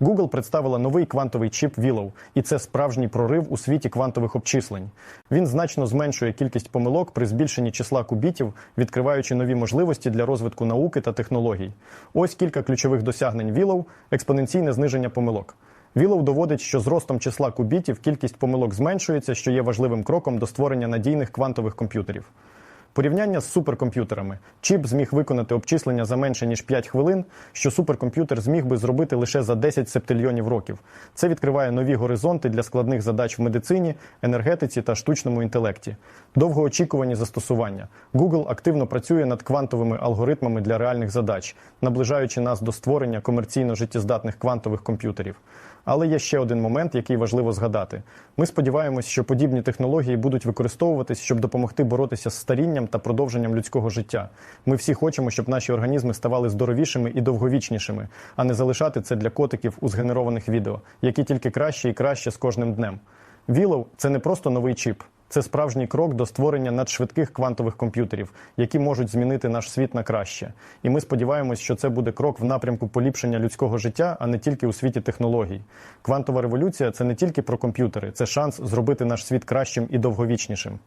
Google представила новий квантовий чіп Willow, і це справжній прорив у світі квантових обчислень. Він значно зменшує кількість помилок при збільшенні числа кубітів, відкриваючи нові можливості для розвитку науки та технологій. Ось кілька ключових досягнень Willow – експоненційне зниження помилок. Willow доводить, що з ростом числа кубітів кількість помилок зменшується, що є важливим кроком до створення надійних квантових комп'ютерів. Порівняння з суперкомп'ютерами. Чіп зміг виконати обчислення за менше ніж 5 хвилин, що суперкомп'ютер зміг би зробити лише за 10 септильйонів років. Це відкриває нові горизонти для складних задач в медицині, енергетиці та штучному інтелекті. Довгоочікувані застосування. Google активно працює над квантовими алгоритмами для реальних задач, наближаючи нас до створення комерційно життєздатних квантових комп'ютерів. Але є ще один момент, який важливо згадати. Ми сподіваємось, що подібні технології будуть використовуватись, щоб допомогти боротися з старінням та продовженням людського життя. Ми всі хочемо, щоб наші організми ставали здоровішими і довговічнішими, а не залишати це для котиків у згенерованих відео, які тільки краще і краще з кожним днем. Вілов – це не просто новий чіп. Це справжній крок до створення надшвидких квантових комп'ютерів, які можуть змінити наш світ на краще. І ми сподіваємось, що це буде крок в напрямку поліпшення людського життя, а не тільки у світі технологій. Квантова революція це не тільки про комп'ютери, це шанс зробити наш світ кращим і довговічнішим.